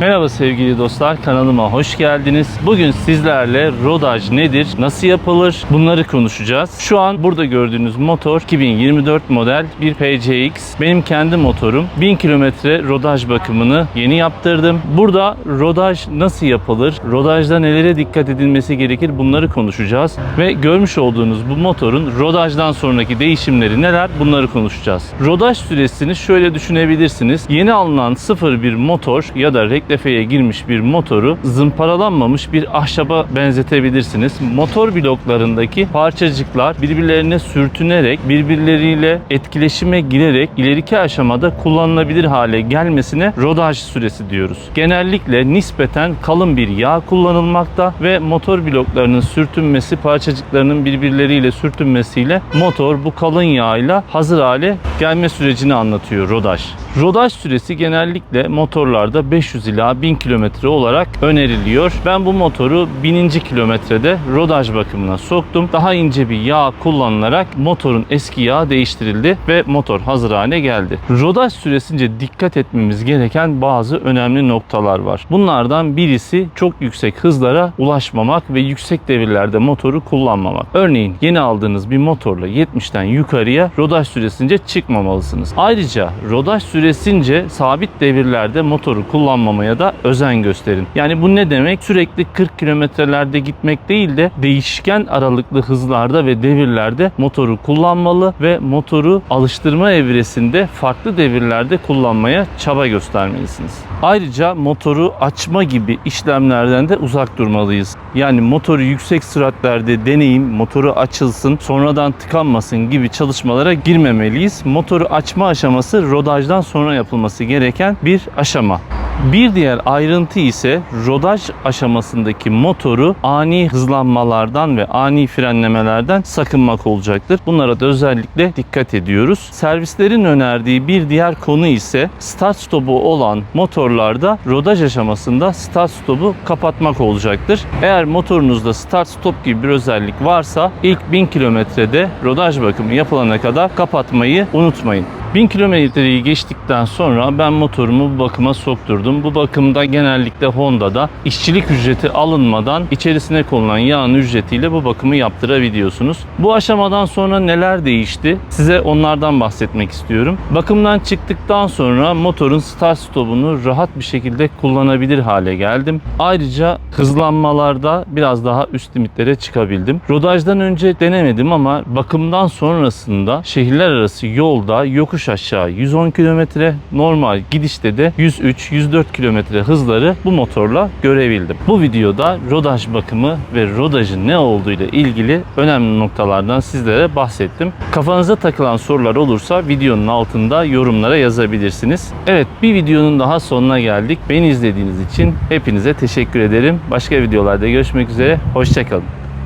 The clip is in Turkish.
Merhaba sevgili dostlar, kanalıma hoş geldiniz. Bugün sizlerle rodaj nedir, nasıl yapılır bunları konuşacağız. Şu an burada gördüğünüz motor 2024 model bir PCX. Benim kendi motorum. 1000 kilometre rodaj bakımını yeni yaptırdım. Burada rodaj nasıl yapılır, rodajda nelere dikkat edilmesi gerekir bunları konuşacağız. Ve görmüş olduğunuz bu motorun rodajdan sonraki değişimleri neler bunları konuşacağız. Rodaj süresini şöyle düşünebilirsiniz. Yeni alınan 01 motor ya da reklefeye girmiş bir motoru zımparalanmamış bir ahşaba benzetebilirsiniz. Motor bloklarındaki parçacıklar birbirlerine sürtünerek, birbirleriyle etkileşime girerek ileriki aşamada kullanılabilir hale gelmesine rodaj süresi diyoruz. Genellikle nispeten kalın bir yağ kullanılmakta ve motor bloklarının sürtünmesi, parçacıklarının birbirleriyle sürtünmesiyle motor bu kalın yağıyla hazır hale gelme sürecini anlatıyor rodaj. Rodaj süresi genellikle motorlarda 500 ila 1000 kilometre olarak öneriliyor. Ben bu motoru 1000. kilometrede rodaj bakımına soktum. Daha ince bir yağ kullanılarak motorun eski yağı değiştirildi ve motor hazır hale geldi. Rodaj süresince dikkat etmemiz gereken bazı önemli noktalar var. Bunlardan birisi çok yüksek hızlara ulaşmamak ve yüksek devirlerde motoru kullanmamak. Örneğin yeni aldığınız bir motorla 70'ten yukarıya rodaj süresince çıkmamalısınız. Ayrıca rodaj süresince sabit devirlerde motoru kullanmamaya da özen gösterin. Yani bu ne demek? Sürekli 40 kilometrelerde gitmek değil de değişken aralıklı hızlarda ve devirlerde motoru kullanmalı ve motoru alıştırma evresinde farklı devirlerde kullanmaya çaba göstermelisiniz. Ayrıca motoru açma gibi işlemlerden de uzak durmalıyız. Yani motoru yüksek süratlerde deneyim, motoru açılsın, sonradan tıkanmasın gibi çalışmalara girmemeliyiz. Motoru açma aşaması rodajdan sonra yapılması gereken bir aşama. Bir diğer ayrıntı ise rodaj aşamasındaki motoru ani hızlanmalardan ve ani frenlemelerden sakınmak olacaktır. Bunlara da özellikle dikkat ediyoruz. Servislerin önerdiği bir diğer konu ise start stopu olan motorlarda rodaj aşamasında start stopu kapatmak olacaktır. Eğer motorunuzda start stop gibi bir özellik varsa ilk 1000 kilometrede rodaj bakımı yapılana kadar kapatmayı unutmayın. 1000 kilometreyi geçtikten sonra ben motorumu bu bakıma sokturdum. Bu bakımda genellikle Honda'da işçilik ücreti alınmadan içerisine konulan yağın ücretiyle bu bakımı yaptırabiliyorsunuz. Bu aşamadan sonra neler değişti? Size onlardan bahsetmek istiyorum. Bakımdan çıktıktan sonra motorun start stopunu rahat bir şekilde kullanabilir hale geldim. Ayrıca hızlanmalarda biraz daha üst limitlere çıkabildim. Rodajdan önce denemedim ama bakımdan sonrasında şehirler arası yolda yokuş aşağı 110 kilometre normal gidişte de 103-104 kilometre hızları bu motorla görebildim. Bu videoda rodaj bakımı ve rodajın ne olduğu ile ilgili önemli noktalardan sizlere bahsettim. Kafanıza takılan sorular olursa videonun altında yorumlara yazabilirsiniz. Evet bir videonun daha sonuna geldik. Beni izlediğiniz için hepinize teşekkür ederim. Başka videolarda görüşmek üzere. Hoşçakalın.